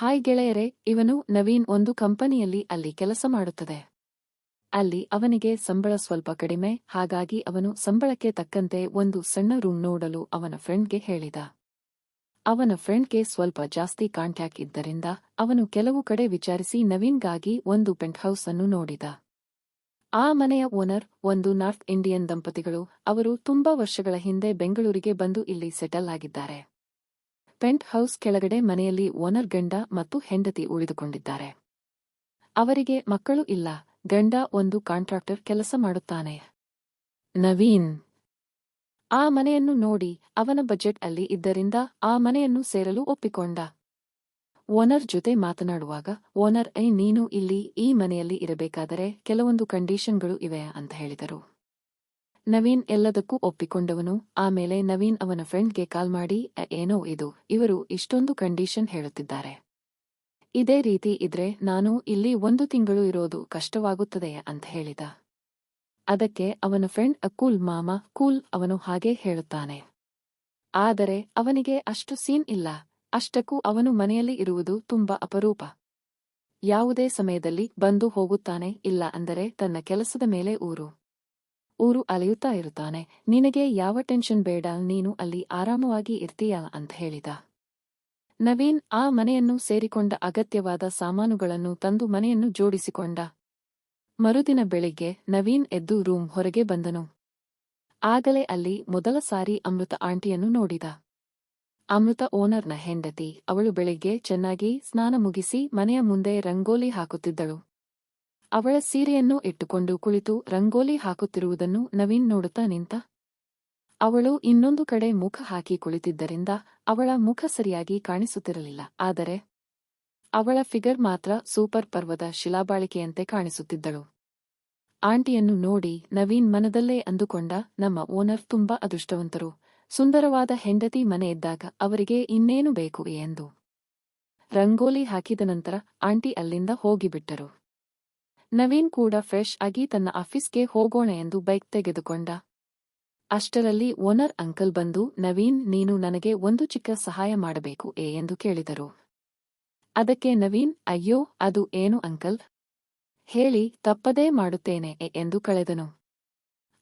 Hi ಗೆಳೆಯರೆ, ಇವನು ನವೀನ್ ಒಂದು ಕಂಪನಿಯಲ್ಲಿ ಅಲ್ಲಿ ಕೆಲಸ ಮಾಡುತ್ತದೆ. ಅಲ್ಲಿ ಅವನಿಗೆ ಸಂಬಳ ಸ್ವಲ್ಪ ಕಡಿಮೆ, ಹಾಗಾಗಿ ಅವನು ಸಂಬಳಕ್ಕೆ ತಕ್ಕಂತೆ ಒಂದು ಸಣ್ಣ ರೂಮ್ ನೋಡಲು ಅವನ ಫ್ರೆಂಡ್ಗೆ ಹೇಳಿದ. ಅವನ ಫ್ರೆಂಡ್ಗೆ ಸ್ವಲ್ಪ ಜಾಸ್ತಿ ಕಾಂಟ್ಯಾಕ್ಟ್ ಇದ್ದರಿಂದ ಅವನು ಕೆಲವು ಕಡೆ ವಿಚಾರಿಸಿ ನವೀನ್ಗಾಗಿ ಒಂದು ಪೆಂಟ್ ಹೌಸ್ ಅನ್ನು ನೋಡಿದ. ಆ ಮನೆಯ ಓನರ್, ಒಂದು ನಾರ್ತ್ ಇಂಡಿಯನ್ ದಂಪತಿಗಳು, ಅವರು ತುಂಬಾ ವರ್ಷಗಳ ಹಿಂದೆ ಬೆಂಗಳೂರಿಗೆ ಬಂದು ಇಲ್ಲಿ ಸೆಟಲ್ ಆಗಿದ್ದಾರೆ. ಪೆಂಟ್ ಹೌಸ್ ಕೆಳಗಡೆ ಮನೆಯಲ್ಲಿ ಓನರ್ ಗಂಡ ಮತ್ತು ಹೆಂಡತಿ ಉಳಿದುಕೊಂಡಿದ್ದಾರೆ. ಅವರಿಗೆ ಮಕ್ಕಳು ಇಲ್ಲ, ಗಂಡ ಒಂದು ಕಾಂಟ್ರಾಕ್ಟರ್ ಕೆಲಸ ಮಾಡುತ್ತಾನೆ. ನವೀನ್. ಆ ಮನೆಯನ್ನು ನೋಡಿ ಅವನ ಬಜೆಟ್ ಅಲ್ಲಿ ಇದ್ದರಿಂದ ಆ ಮನೆಯನ್ನು ಸೇರಲು ಒಪ್ಪಿಕೊಂಡ. ಓನರ್ ಜೊತೆ ಮಾತನಾಡುವಾಗ, ಓನರ್ ಐ ನೀನು ಇಲ್ಲಿ ಈ ಮನೆಯಲ್ಲಿ ಇರಬೇಕಾದರೆ ಕೆಲವೊಂದು ಕಂಡೀಷನ್ಗಳು ಇವೆ ಅಂತ ಹೇಳಿದರು. ನವೀನ್ ಎಲ್ಲದಕ್ಕೂ ಒಪ್ಪಿಕೊಂಡವನು. ಆಮೇಲೆ ನವೀನ್ ಅವನ ಫ್ರೆಂಡ್ಗೆ ಕಾಲ್ ಮಾಡಿ ಏನೋ ಇದು? ಇವರು ಇಷ್ಟೊಂದು ಕಂಡೀಷನ್ ಹೇಳುತ್ತಿದ್ದಾರೆ. ಇದೇ ರೀತಿ ಇದ್ರೆ ನಾನು ಇಲ್ಲಿ ಒಂದು ತಿಂಗಳು ಇರೋದು ಕಷ್ಟವಾಗುತ್ತದೆ ಅಂತ ಹೇಳಿದ. ಅದಕ್ಕೆ ಅವನ ಫ್ರೆಂಡ್ ಅಕೂಲ್ ಕೂಲ್ ಮಾಮ, ಕೂಲ್, ಅವನು ಹಾಗೆ ಹೇಳುತ್ತಾನೆ. ಆದರೆ ಅವನಿಗೆ ಅಷ್ಟು ಸೀನ್ ಇಲ್ಲ. ಅಷ್ಟಕ್ಕೂ ಅವನು ಮನೆಯಲ್ಲಿ ಇರುವುದು ತುಂಬಾ ಅಪರೂಪ. ಯಾವುದೇ ಸಮಯದಲ್ಲಿ ಬಂದು ಹೋಗುತ್ತಾನೆ, ಇಲ್ಲ ಅಂದರೆ ತನ್ನ ಕೆಲಸದ ಮೇಲೆ ಊರು. ಊರು ಅಲೆಯುತ್ತಾ ಇರುತ್ತಾನೆ. ನಿನಗೆ ಯಾವ ಟೆನ್ಷನ್ ಬೇಡ, ನೀನು ಅಲ್ಲಿ ಆರಾಮವಾಗಿ ಇರ್ತೀಯ ಅಂತ ಹೇಳಿದ. ನವೀನ್ ಆ ಮನೆಯನ್ನು ಸೇರಿಕೊಂಡ ಅಗತ್ಯವಾದ ಸಾಮಾನುಗಳನ್ನು ತಂದು ಮನೆಯನ್ನು ಜೋಡಿಸಿಕೊಂಡ. ಮರುದಿನ ಬೆಳಿಗ್ಗೆ ನವೀನ್ ಎದ್ದು ರೂಮ್ ಹೊರಗೆ ಬಂದನು. ಆಗಲೇ ಅಲ್ಲಿ ಮೊದಲ ಸಾರಿ ಅಮೃತ ಆಂಟಿಯನ್ನು ನೋಡಿದ. ಅಮೃತ ಓನರ್ನ ಹೆಂಡತಿ, ಅವಳು ಬೆಳಿಗ್ಗೆ ಚೆನ್ನಾಗಿ ಸ್ನಾನ ಮುಗಿಸಿ ಮನೆಯ ಮುಂದೆ ರಂಗೋಲಿ ಹಾಕುತ್ತಿದ್ದಳು. ಅವಳ ಸೀರೆಯನ್ನು ಇಟ್ಟುಕೊಂಡು ಕುಳಿತು ರಂಗೋಲಿ ಹಾಕುತ್ತಿರುವುದನ್ನು ನವೀನ್ ನೋಡುತ್ತಾ ನಿಂತ, ಅವಳು ಇನ್ನೊಂದು ಕಡೆ ಮುಖ ಹಾಕಿ ಕುಳಿತಿದ್ದರಿಂದ ಅವಳ ಮುಖ ಸರಿಯಾಗಿ ಕಾಣಿಸುತ್ತಿರಲಿಲ್ಲ. ಆದರೆ ಅವಳ ಫಿಗರ್ ಮಾತ್ರ ಸೂಪರ್ ಪರ್ವದ ಶಿಲಾಬಾಳಿಕೆಯಂತೆ ಕಾಣಿಸುತ್ತಿದ್ದಳು. ಆಂಟಿಯನ್ನು ನೋಡಿ ನವೀನ್ ಮನದಲ್ಲೇ ಅಂದುಕೊಂಡ, ನಮ್ಮ ಓನರ್ ತುಂಬಾ ಅದೃಷ್ಟವಂತರು. ಸುಂದರವಾದ ಹೆಂಡತಿ ಮನೆ ಇದ್ದಾಗ ಅವರಿಗೆ ಇನ್ನೇನು ಬೇಕು ಎಂದು ರಂಗೋಲಿ ಹಾಕಿದ ನಂತರ ಆಂಟಿ ಅಲ್ಲಿಂದ ಹೋಗಿಬಿಟ್ಟರು. ನವೀನ್ ಕೂಡ ಫ್ರೆಶ್ ಆಗಿ ತನ್ನ ಆಫೀಸ್ಗೆ ಹೋಗೋಣ ಎಂದು ಬೈಕ್ ತೆಗೆದುಕೊಂಡ. ಅಷ್ಟರಲ್ಲಿ ಓನರ್ ಅಂಕಲ್ ಬಂದು, ನವೀನ್, ನೀನು ನನಗೆ ಒಂದು ಚಿಕ್ಕ ಸಹಾಯ ಮಾಡಬೇಕು ಏ ಎಂದು ಕೇಳಿದರು. ಅದಕ್ಕೆ ನವೀನ್, ಅಯ್ಯೋ, ಅದು ಏನು ಅಂಕಲ್? ಹೇಳಿ, ತಪ್ಪದೇ ಮಾಡುತ್ತೇನೆ ಎ ಎಂದು ಕಳೆದನು.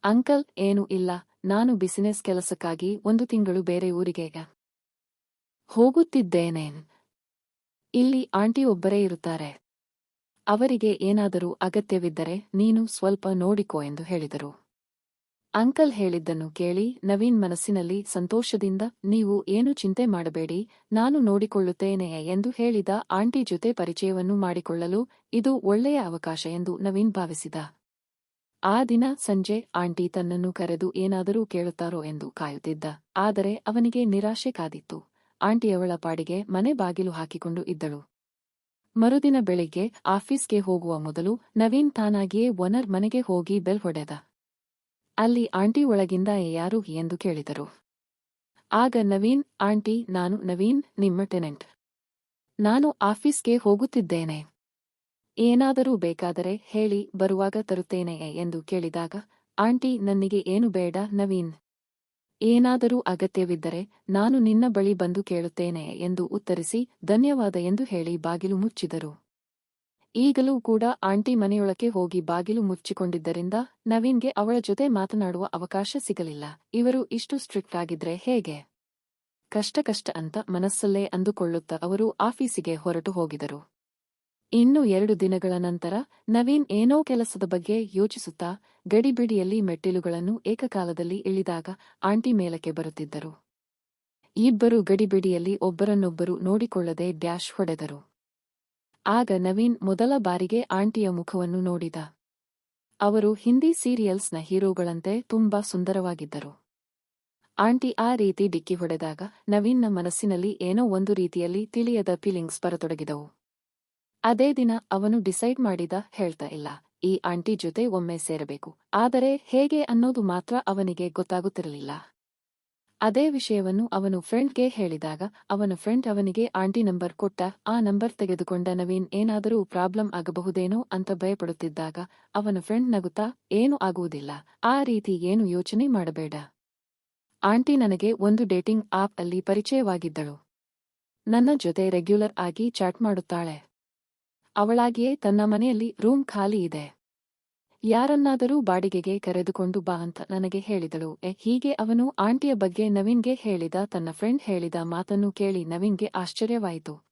ಅಂಕಲ್, ಏನು ಇಲ್ಲ, ನಾನು ಬಿಸಿನೆಸ್ ಕೆಲಸಕ್ಕಾಗಿ ಒಂದು ತಿಂಗಳು ಬೇರೆ ಊರಿಗೆ ಹೋಗುತ್ತಿದ್ದೇನೆ. ಇಲ್ಲಿ ಆಂಟಿ ಒಬ್ಬರೇ ಇರುತ್ತಾರೆ. ಅವರಿಗೆ ಏನಾದರೂ ಅಗತ್ಯವಿದ್ದರೆ ನೀನು ಸ್ವಲ್ಪ ನೋಡಿಕೋ ಎಂದು ಹೇಳಿದರು. ಅಂಕಲ್ ಹೇಳಿದ್ದನ್ನು ಕೇಳಿ ನವೀನ್ ಮನಸ್ಸಿನಲ್ಲಿ ಸಂತೋಷದಿಂದ, ನೀವು ಏನು ಚಿಂತೆ ಮಾಡಬೇಡಿ, ನಾನು ನೋಡಿಕೊಳ್ಳುತ್ತೇನೆ ಎಂದು ಹೇಳಿದ ಆಂಟಿ ಜೊತೆ ಪರಿಚಯವನ್ನು ಮಾಡಿಕೊಳ್ಳಲು ಇದು ಒಳ್ಳೆಯ ಅವಕಾಶ ಎಂದು ನವೀನ್ ಭಾವಿಸಿದ. ಆ ದಿನ ಸಂಜೆ ಆಂಟಿ ತನ್ನನ್ನು ಕರೆದು ಏನಾದರೂ ಕೇಳುತ್ತಾರೋ ಎಂದು ಕಾಯುತ್ತಿದ್ದ, ಆದರೆ ಅವನಿಗೆ ನಿರಾಶೆ ಕಾದಿತ್ತು. ಆಂಟಿಯವಳ ಪಾಡಿಗೆ ಮನೆ ಬಾಗಿಲು ಹಾಕಿಕೊಂಡು ಇದ್ದಳು. ಮರುದಿನ ಬೆಳಿಗ್ಗೆ ಆಫೀಸ್ಗೆ ಹೋಗುವ ಮೊದಲು ನವೀನ್ ತಾನಾಗಿಯೇ ಒನರ್ ಮನೆಗೆ ಹೋಗಿ ಬೆಲ್ ಹೊಡೆದ. ಅಲ್ಲಿ ಆಂಟಿ ಒಳಗಿಂದ ಯಾರು ಎಂದು ಕೇಳಿದರು. ಆಗ ನವೀನ್, ಆಂಟಿ, ನಾನು ನವೀನ್, ನಿಮ್ಮ ಟೆನೆಂಟ್. ನಾನು ಆಫೀಸ್ಗೆ ಹೋಗುತ್ತಿದ್ದೇನೆ. ಏನಾದರೂ ಬೇಕಾದರೆ ಹೇಳಿ, ಬರುವಾಗ ತರುತ್ತೇನೆ ಎಂದು ಕೇಳಿದಾಗ, ಆಂಟಿ, ನನ್ನಿಗೆ ಏನು ಬೇಡ ನವೀನ್. ಏನಾದರೂ ಅಗತ್ಯವಿದ್ದರೆ ನಾನು ನಿನ್ನ ಬಳಿ ಬಂದು ಕೇಳುತ್ತೇನೆ ಎಂದು ಉತ್ತರಿಸಿ ಧನ್ಯವಾದ ಎಂದು ಹೇಳಿ ಬಾಗಿಲು ಮುಚ್ಚಿದರು. ಈಗಲೂ ಕೂಡ ಆಂಟಿ ಮನೆಯೊಳಕ್ಕೆ ಹೋಗಿ ಬಾಗಿಲು ಮುಚ್ಚಿಕೊಂಡಿದ್ದರಿಂದ ನವೀನ್ಗೆ ಅವಳ ಜೊತೆ ಮಾತನಾಡುವ ಅವಕಾಶ ಸಿಗಲಿಲ್ಲ. ಇವರು ಇಷ್ಟು ಸ್ಟ್ರಿಕ್ಟ್ ಆಗಿದ್ರೆ ಹೇಗೆ? ಕಷ್ಟ ಕಷ್ಟ ಅಂತ ಮನಸ್ಸಲ್ಲೇ ಅಂದುಕೊಳ್ಳುತ್ತ ಅವರು ಆಫೀಸಿಗೆ ಹೊರಟು ಹೋಗಿದರು. ಇನ್ನು ಎರಡು ದಿನಗಳ ನಂತರ ನವೀನ್ ಏನೋ ಕೆಲಸದ ಬಗ್ಗೆ ಯೋಚಿಸುತ್ತಾ ಗಡಿಬಿಡಿಯಲ್ಲಿ ಮೆಟ್ಟಿಲುಗಳನ್ನು ಏಕಕಾಲದಲ್ಲಿ ಇಳಿದಾಗ ಆಂಟಿ ಮೇಲಕ್ಕೆ ಬರುತ್ತಿದ್ದರು. ಇಬ್ಬರು ಗಡಿಬಿಡಿಯಲ್ಲಿ ಒಬ್ಬರನ್ನೊಬ್ಬರು ನೋಡಿಕೊಳ್ಳದೆ ಡ್ಯಾಶ್ ಹೊಡೆದರು. ಆಗ ನವೀನ್ ಮೊದಲ ಬಾರಿಗೆ ಆಂಟಿಯ ಮುಖವನ್ನು ನೋಡಿದ. ಅವರು ಹಿಂದಿ ಸೀರಿಯಲ್ಸ್ನ ಹೀರೋಗಳಂತೆ ತುಂಬಾ ಸುಂದರವಾಗಿದ್ದರು. ಆಂಟಿ ಆ ರೀತಿ ಡಿಕ್ಕಿ ಹೊಡೆದಾಗ ನವೀನ್ನ ಮನಸ್ಸಿನಲ್ಲಿ ಏನೋ ಒಂದು ರೀತಿಯಲ್ಲಿ ತಿಳಿಯದ ಫೀಲಿಂಗ್ಸ್ ಬರತೊಡಗಿದವು. ಅದೇ ದಿನ ಅವನು ಡಿಸೈಡ್ ಮಾಡಿದ ಹೇಳ್ತಾ ಇಲ್ಲ. ಈ ಆಂಟಿ ಜೊತೆ ಒಮ್ಮೆ ಸೇರಬೇಕು. ಆದರೆ ಹೇಗೆ ಅನ್ನೋದು ಮಾತ್ರ ಅವನಿಗೆ ಗೊತ್ತಾಗುತ್ತಿರಲಿಲ್ಲ. ಅದೇ ವಿಷಯವನ್ನು ಅವನು ಫ್ರೆಂಡ್ಗೆ ಹೇಳಿದಾಗ, ಅವನ ಫ್ರೆಂಡ್ ಅವನಿಗೆ ಆಂಟಿ ನಂಬರ್ ಕೊಟ್ಟ, ಆ ನಂಬರ್ ತೆಗೆದುಕೊಂಡ ನವೀನ್ ಏನಾದರೂ ಪ್ರಾಬ್ಲಮ್ ಆಗಬಹುದೇನೋ ಅಂತ ಭಯಪಡುತ್ತಿದ್ದಾಗ, ಅವನ ಫ್ರೆಂಡ್ ನಗುತ್ತಾ, ಏನೂ ಆಗುವುದಿಲ್ಲ. ಆ ರೀತಿ ಏನು ಯೋಚನೆ ಮಾಡಬೇಡ. ಆಂಟಿ ನನಗೆ ಒಂದು ಡೇಟಿಂಗ್ ಆಪ್ ಅಲ್ಲಿ ಪರಿಚಯವಾಗಿದ್ದಳು. ನನ್ನ ಜೊತೆ ರೆಗ್ಯುಲರ್ ಆಗಿ ಚಾಟ್ ಮಾಡುತ್ತಾಳೆ. ಅವಳಾಗಿಯೇ ತನ್ನ ಮನೆಯಲ್ಲಿ ರೂಮ್ ಖಾಲಿ ಇದೆ. ಯಾರನ್ನಾದರೂ ಬಾಡಿಗೆಗೆ ಕರೆದುಕೊಂಡು ಬಾ ಅಂತ ನನಗೆ ಹೇಳಿದಳು. ಎ, ಹೀಗೆ ಅವನು ಆಂಟಿಯ ಬಗ್ಗೆ ನವೀನ್ಗೆ ಹೇಳಿದ, ತನ್ನ ಫ್ರೆಂಡ್ ಹೇಳಿದ ಮಾತನ್ನು ಕೇಳಿ ನವೀನ್ಗೆ ಆಶ್ಚರ್ಯವಾಯಿತು.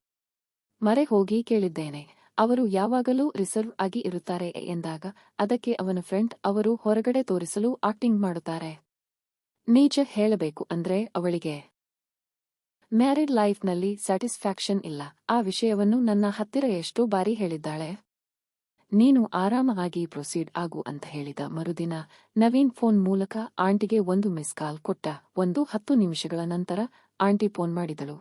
ಮರೆ ಹೋಗಿ ಕೇಳಿದ್ದೇನೆ. ಅವರು ಯಾವಾಗಲೂ ರಿಸರ್ವ್ ಆಗಿ ಇರುತ್ತಾರೆ ಎಂದಾಗ ಅದಕ್ಕೆ ಅವನ ಫ್ರೆಂಡ್ ಅವರು ಹೊರಗಡೆ ತೋರಿಸಲು ಆಕ್ಟಿಂಗ್ ಮಾಡುತ್ತಾರೆ. ನೀಚ ಹೇಳಬೇಕು ಅಂದ್ರೆ ಅವಳಿಗೆ ಮ್ಯಾರಿಡ್ ಲೈಫ್ನಲ್ಲಿ ಸ್ಯಾಟಿಸ್ಫ್ಯಾಕ್ಷನ್ ಇಲ್ಲ. ಆ ವಿಷಯವನ್ನು ನನ್ನ ಹತ್ತಿರ ಎಷ್ಟೋ ಬಾರಿ ಹೇಳಿದ್ದಾಳೆ. ನೀನು ಆರಾಮವಾಗಿ ಪ್ರೊಸೀಡ್ ಆಗು ಅಂತ ಹೇಳಿದ ಮರುದಿನ ನವೀನ್ ಫೋನ್ ಮೂಲಕ ಆಂಟಿಗೆ ಒಂದು ಮಿಸ್ ಕಾಲ್ ಕೊಟ್ಟ. ಒಂದು ಹತ್ತು ನಿಮಿಷಗಳ ನಂತರ ಆಂಟಿ ಫೋನ್ ಮಾಡಿದಳು.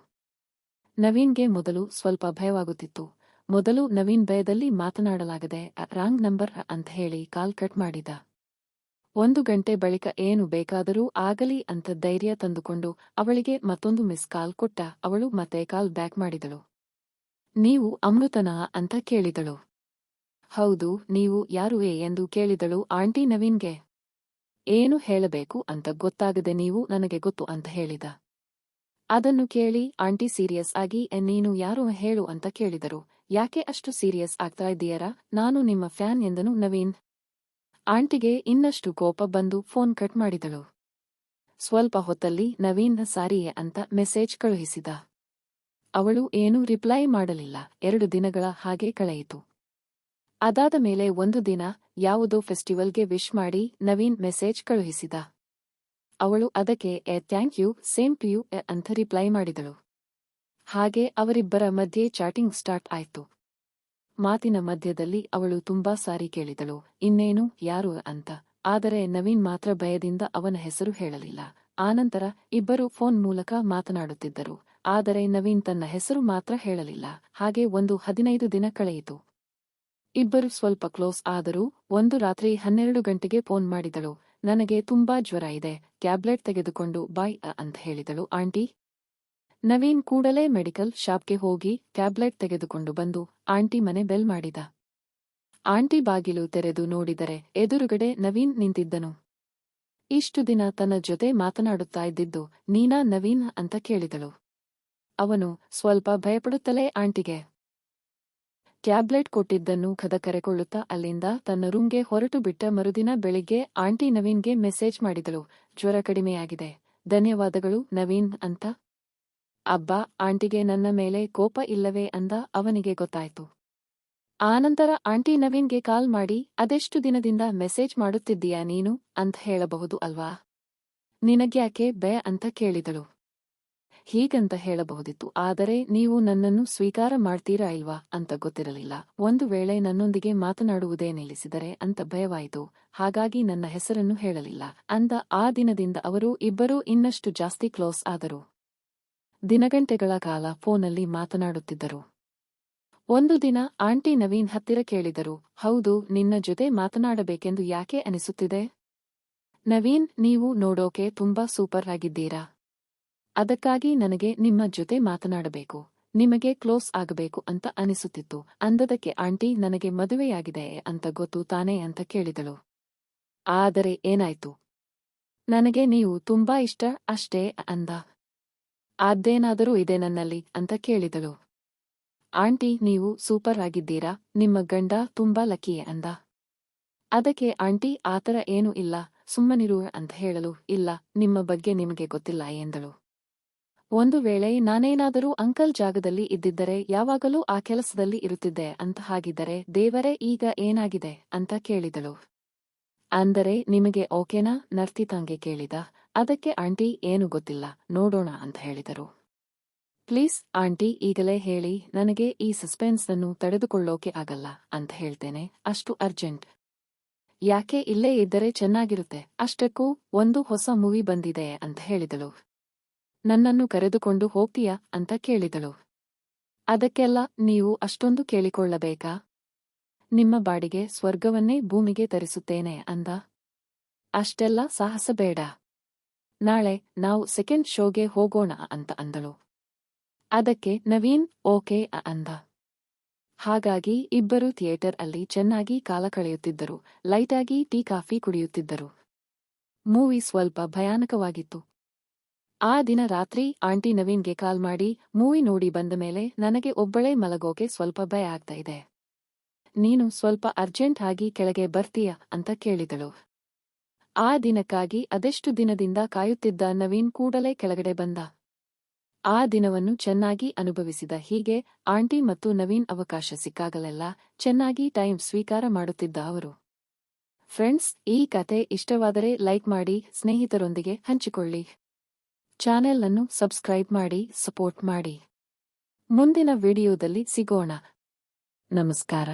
ನವೀನ್ಗೆ ಮೊದಲು ಸ್ವಲ್ಪ ಭಯವಾಗುತ್ತಿತ್ತು. ಮೊದಲು ನವೀನ್ ಭಯದಲ್ಲಿ ಮಾತನಾಡಲಾಗದೆ ರಾಂಗ್ ನಂಬರ್ ಅಂತ ಹೇಳಿ ಕಾಲ್ ಕಟ್ ಮಾಡಿದ. ಒಂದು ಗಂಟೆ ಬಳಿಕ ಏನು ಬೇಕಾದರೂ ಆಗಲಿ ಅಂತ ಧೈರ್ಯ ತಂದುಕೊಂಡು ಅವಳಿಗೆ ಮತ್ತೊಂದು ಮಿಸ್ ಕಾಲ್ ಕೊಟ್ಟ ಅವಳು ಮತ್ತೆ ಕಾಲ್ ಬ್ಯಾಕ್ ಮಾಡಿದಳು. ನೀವು ಅಮೃತನಾ ಅಂತ ಕೇಳಿದಳು. ಹೌದು ನೀವು ಯಾರುವೇ ಎಂದು ಕೇಳಿದಳು ಆಂಟಿ ನವೀನ್ಗೆ. ಏನು ಹೇಳಬೇಕು ಅಂತ ಗೊತ್ತಾಗದೆ ನೀವು ನನಗೆ ಗೊತ್ತು ಅಂತ ಹೇಳಿದ. ಅದನ್ನು ಕೇಳಿ ಆಂಟಿ ಸೀರಿಯಸ್ ಆಗಿ "ಎ, ನೀನು ಯಾರು ಹೇಳು ಅಂತ ಕೇಳಿದರು. ಯಾಕೆ ಅಷ್ಟು ಸೀರಿಯಸ್ ಆಗ್ತಾ ಇದ್ದೀಯರಾ? ನಾನು ನಿಮ್ಮ ಫ್ಯಾನ್ ಎಂದನು ನವೀನ್. ಆಂಟಿಗೆ ಇನ್ನಷ್ಟು ಕೋಪ ಬಂದು ಫೋನ್ ಕಟ್ ಮಾಡಿದಳು. ಸ್ವಲ್ಪ ಹೊತ್ತಲ್ಲಿ ನವೀನ್ ಸಾರಿಯೇ ಅಂತ ಮೆಸೇಜ್ ಕಳುಹಿಸಿದ. ಅವಳು ಏನೂ ರಿಪ್ಲೈ ಮಾಡಲಿಲ್ಲ. ಎರಡು ದಿನಗಳ ಹಾಗೆ ಕಳೆಯಿತು. ಅದಾದ ಮೇಲೆ ಒಂದು ದಿನ ಯಾವುದೋ ಫೆಸ್ಟಿವಲ್ಗೆ ವಿಶ್ ಮಾಡಿ ನವೀನ್ ಮೆಸೇಜ್ ಕಳುಹಿಸಿದ. ಅವಳು ಅದಕ್ಕೆ, A, thank you, same to you ಅಂತ ರಿಪ್ಲೈ ಮಾಡಿದಳು. ಹಾಗೆ ಅವರಿಬ್ಬರ ಮಧ್ಯೆ ಚಾಟಿಂಗ್ ಸ್ಟಾರ್ಟ್ ಆಯ್ತು. ಮಾತಿನ ಮಧ್ಯದಲ್ಲಿ ಅವಳು ತುಂಬಾ ಸಾರಿ ಕೇಳಿದಳು. ಇನ್ನೇನು, ಯಾರು ಅಂತ. ಆದರೆ ನವೀನ್ ಮಾತ್ರ ಭಯದಿಂದ ಅವನ ಹೆಸರು ಹೇಳಲಿಲ್ಲ. ಆನಂತರ ಇಬ್ಬರು ಫೋನ್ ಮೂಲಕ ಮಾತನಾಡುತ್ತಿದ್ದರು. ಆದರೆ ನವೀನ್ ತನ್ನ ಹೆಸರು ಮಾತ್ರ ಹೇಳಲಿಲ್ಲ. ಹಾಗೆ ಒಂದು ಹದಿನೈದು ದಿನ ಕಳೆಯಿತು. ಇಬ್ಬರು ಸ್ವಲ್ಪ ಕ್ಲೋಸ್ ಆದರೂ ಒಂದು ರಾತ್ರಿ ಹನ್ನೆರಡು ಗಂಟೆಗೆ ಫೋನ್ ಮಾಡಿದಳು. ನನಗೆ ತುಂಬಾ ಜ್ವರ ಇದೆ. ಟ್ಯಾಬ್ಲೆಟ್ ತೆಗೆದುಕೊಂಡು ಬಾಯ್ ಅಂತ ಹೇಳಿದಳು. ಆಂಟಿ ನವೀನ್ ಕೂಡಲೇ ಮೆಡಿಕಲ್ ಶಾಪ್ಗೆ ಹೋಗಿ ಟ್ಯಾಬ್ಲೆಟ್ ತೆಗೆದುಕೊಂಡು ಬಂದು ಆಂಟಿ ಮನೆ ಬೆಲ್ ಮಾಡಿದ. ಆಂಟಿ ಬಾಗಿಲು ತೆರೆದು ನೋಡಿದರೆ ಎದುರುಗಡೆ ನವೀನ್ ನಿಂತಿದ್ದನು. ಇಷ್ಟು ದಿನ ತನ್ನ ಜೊತೆ ಮಾತನಾಡುತ್ತಾ ಇದ್ದಿದ್ದು ನೀನಾ ನವೀನ್ ಅಂತ ಕೇಳಿದಳು. ಅವನು ಸ್ವಲ್ಪ ಭಯಪಡುತ್ತಲೇ ಆಂಟಿಗೆ ಟ್ಯಾಬ್ಲೆಟ್ ಕೊಟ್ಟಿದ್ದನ್ನು ಕದಕರೆಕೊಳ್ಳುತ್ತಾ ಅಲ್ಲಿಂದ ತನ್ನ ರೂಮ್ಗೆ ಹೊರಟು ಬಿಟ್ಟ ಮರುದಿನ ಬೆಳಿಗ್ಗೆ ಆಂಟಿ ನವೀನ್ಗೆ ಮೆಸೇಜ್ ಮಾಡಿದಳು. ಜ್ವರ ಕಡಿಮೆಯಾಗಿದೆ. ಧನ್ಯವಾದಗಳು ನವೀನ್ ಅಂತ ಅಬ್ಬಾ, ಆಂಟಿಗೆ ನನ್ನ ಮೇಲೆ ಕೋಪ ಇಲ್ಲವೇ ಅಂದ ಅವನಿಗೆ ಗೊತ್ತಾಯ್ತು. ಆನಂತರ, ಆಂಟಿ ನವೀನ್ಗೆ ಕಾಲ್ ಮಾಡಿ, ಅದೆಷ್ಟು ದಿನದಿಂದ ಮೆಸೇಜ್ ಮಾಡುತ್ತಿದ್ದೀಯಾ ನೀನು? ಅಂತ ಹೇಳಬಹುದು ಅಲ್ವಾ? ನಿನಗ್ಯಾಕೆ ಬೇ ಅಂತ ಕೇಳಿದಳು. ಹೀಗಂತ ಹೇಳಬಹುದಿತ್ತು, ಆದರೆ ನೀವು ನನ್ನನ್ನು ಸ್ವೀಕಾರ ಮಾಡ್ತೀರಾ ಇಲ್ವಾ? ಅಂತ ಗೊತ್ತಿರಲಿಲ್ಲ. ಒಂದು ವೇಳೆ ನನ್ನೊಂದಿಗೆ ಮಾತನಾಡುವುದೇ ನಿಲ್ಲಿಸಿದರೆ ಅಂತ ಭಯವಾಯಿತು. ಹಾಗಾಗಿ ನನ್ನ ಹೆಸರನ್ನು ಹೇಳಲಿಲ್ಲ. ಅಂದ, ಆ ದಿನದಿಂದ ಅವರು ಇಬ್ಬರೂ ಇನ್ನಷ್ಟು ಜಾಸ್ತಿ ಕ್ಲೋಸ್ ಆದರು. ದಿನಗಂಟೆಗಳ ಕಾಲ ಫೋನಲ್ಲಿ ಮಾತನಾಡುತ್ತಿದ್ದರು. ಒಂದು ದಿನ ಆಂಟಿ ನವೀನ್ ಹತ್ತಿರ ಕೇಳಿದರು, ಹೌದು, ನಿನ್ನ ಜೊತೆ ಮಾತನಾಡಬೇಕೆಂದು ಯಾಕೆ ಅನಿಸುತ್ತಿದೆ? ನವೀನ್, ನೀವು ನೋಡೋಕೆ ತುಂಬಾ ಸೂಪರ್ ಆಗಿದ್ದೀರಾ? ಅದಕ್ಕಾಗಿ ನನಗೆ ನಿಮ್ಮ ಜೊತೆ ಮಾತನಾಡಬೇಕು, ನಿಮಗೆ ಕ್ಲೋಸ್ ಆಗಬೇಕು ಅಂತ ಅನಿಸುತ್ತಿತ್ತು. ಅಂದದಕ್ಕೆ ಆಂಟಿ, ನನಗೆ ಮದುವೆಯಾಗಿದೆ ಅಂತ ಗೊತ್ತು ತಾನೇ ಅಂತ ಕೇಳಿದಳು. ಆದರೆ ಏನಾಯ್ತು? ನನಗೆ ನೀವು ತುಂಬಾ ಇಷ್ಟ ಅಷ್ಟೇ ಅಂದ. ಅದೇನಾದರೂ ಇದೆ ನನ್ನಲ್ಲಿ ಅಂತ ಕೇಳಿದಳು. ಆಂಟಿ, ನೀವು ಸೂಪರ್ ಆಗಿದ್ದೀರಾ? ನಿಮ್ಮ ಗಂಡ ತುಂಬಾ ಲಕ್ಕಿಯೇ ಅಂದ. ಅದಕ್ಕೆ, ಆಂಟಿ ಆತರ ಏನೂ ಇಲ್ಲ, ಸುಮ್ಮನಿರು ಅಂತ ಹೇಳಲು, ಇಲ್ಲ, ನಿಮ್ಮ ಬಗ್ಗೆ ನಿಮಗೆ ಗೊತ್ತಿಲ್ಲ ಎಂದಳು. ಒಂದು ವೇಳೆ ನಾನೇನಾದರೂ ಅಂಕಲ್ ಜಾಗದಲ್ಲಿ ಇದ್ದಿದ್ದರೆ ಯಾವಾಗಲೂ ಆ ಕೆಲಸದಲ್ಲಿ ಇರುತ್ತಿದ್ದೆ ಅಂತ ಹಾಗಿದ್ದರೆ ದೇವರೇ ಈಗ ಏನಾಗಿದೆ ಅಂತ ಕೇಳಿದಳು. ಅಂದರೆ, ನಿಮಗೆ ಓಕೆನಾ? ನರ್ತಿ ತಂಗೆ ಕೇಳಿದ. ಅದಕ್ಕೆ ಆಂಟಿ ಏನು ಗೊತ್ತಿಲ್ಲ, ನೋಡೋಣ ಅಂತ ಹೇಳಿದರು. ಪ್ಲೀಸ್ ಆಂಟಿ, ಈಗಲೇ ಹೇಳಿ, ನನಗೆ ಈ ಸಸ್ಪೆನ್ಸ್ನನ್ನು ತಡೆದುಕೊಳ್ಳೋಕೆ ಆಗಲ್ಲ ಅಂತ ಹೇಳ್ತೇನೆ, ಅಷ್ಟು ಅರ್ಜೆಂಟ್. ಯಾಕೆ ಇಲ್ಲೇ ಇದ್ದರೆ ಚೆನ್ನಾಗಿರುತ್ತೆ, ಅಷ್ಟಕ್ಕೂ ಒಂದು ಹೊಸ ಮೂವಿ ಬಂದಿದೆ ಅಂತ ಹೇಳಿದಳು. ನನ್ನನ್ನು ಕರೆದುಕೊಂಡು ಹೋಗ್ತೀಯಾ ಅಂತ ಕೇಳಿದಳು. ಅದಕ್ಕೆಲ್ಲ ನೀವು ಅಷ್ಟೊಂದು ಕೇಳಿಕೊಳ್ಳಬೇಕಾ? ನಿಮ್ಮ ಬಾಡಿಗೆ ಸ್ವರ್ಗವನ್ನೇ ಭೂಮಿಗೆ ತರಿಸುತ್ತೇನೆ ಅಂದ. ಅಷ್ಟೆಲ್ಲ ಸಾಹಸ ಬೇಡ. ನಾಳೆ ನಾವು ಸೆಕೆಂಡ್ ಶೋಗೆ ಹೋಗೋಣ ಅಂತ ಅಂದಳು. ಅದಕ್ಕೆ ನವೀನ್, ಓಕೆ ಅಂದ. ಹಾಗಾಗಿ ಇಬ್ಬರು ಥಿಯೇಟರ್ ಅಲ್ಲಿ ಚೆನ್ನಾಗಿ ಕಾಲ ಕಳೆಯುತ್ತಿದ್ದರು. ಲೈಟಾಗಿ ಟೀ, ಕಾಫಿ ಕುಡಿಯುತ್ತಿದ್ದರು. ಮೂವಿ ಸ್ವಲ್ಪ ಭಯಾನಕವಾಗಿತ್ತು. ಆ ದಿನ ರಾತ್ರಿ ಆಂಟಿ ನವೀನ್ಗೆ ಕಾಲ್ ಮಾಡಿ, ಮೂವಿ ನೋಡಿ ಬಂದ ಮೇಲೆ ನನಗೆ ಒಬ್ಬಳೇ ಮಲಗೋಕೆ ಸ್ವಲ್ಪ ಭಯ ಆಗ್ತಾ ಇದೆ. ನೀನು ಸ್ವಲ್ಪ ಅರ್ಜೆಂಟ್ ಆಗಿ ಕೆಳಗೆ ಬರ್ತೀಯ? ಅಂತ ಕೇಳಿದಳು. ಆ ದಿನಕ್ಕಾಗಿ ಅದೆಷ್ಟು ದಿನದಿಂದ ಕಾಯುತ್ತಿದ್ದ ನವೀನ್ ಕೂಡಲೇ ಕೆಳಗಡೆ ಬಂದ. ಆ ದಿನವನ್ನು ಚೆನ್ನಾಗಿ ಅನುಭವಿಸಿದ ಹೀಗೆ ಆಂಟಿ ಮತ್ತು ನವೀನ್ ಅವಕಾಶ ಸಿಕ್ಕಾಗಲೆಲ್ಲ ಚೆನ್ನಾಗಿ ಟೈಮ್ ಸ್ವೀಕಾರ ಮಾಡುತ್ತಿದ್ದ ಅವರು. ಫ್ರೆಂಡ್ಸ್, ಈ ಕತೆ ಇಷ್ಟವಾದರೆ ಲೈಕ್ ಮಾಡಿ, ಸ್ನೇಹಿತರೊಂದಿಗೆ ಹಂಚಿಕೊಳ್ಳಿ. ಚಾನೆಲ್ ಅನ್ನು ಸಬ್ಸ್ಕ್ರೈಬ್ ಮಾಡಿ, ಸಪೋರ್ಟ್ ಮಾಡಿ. ಮುಂದಿನ ವಿಡಿಯೋದಲ್ಲಿ ಸಿಗೋಣ. ನಮಸ್ಕಾರ.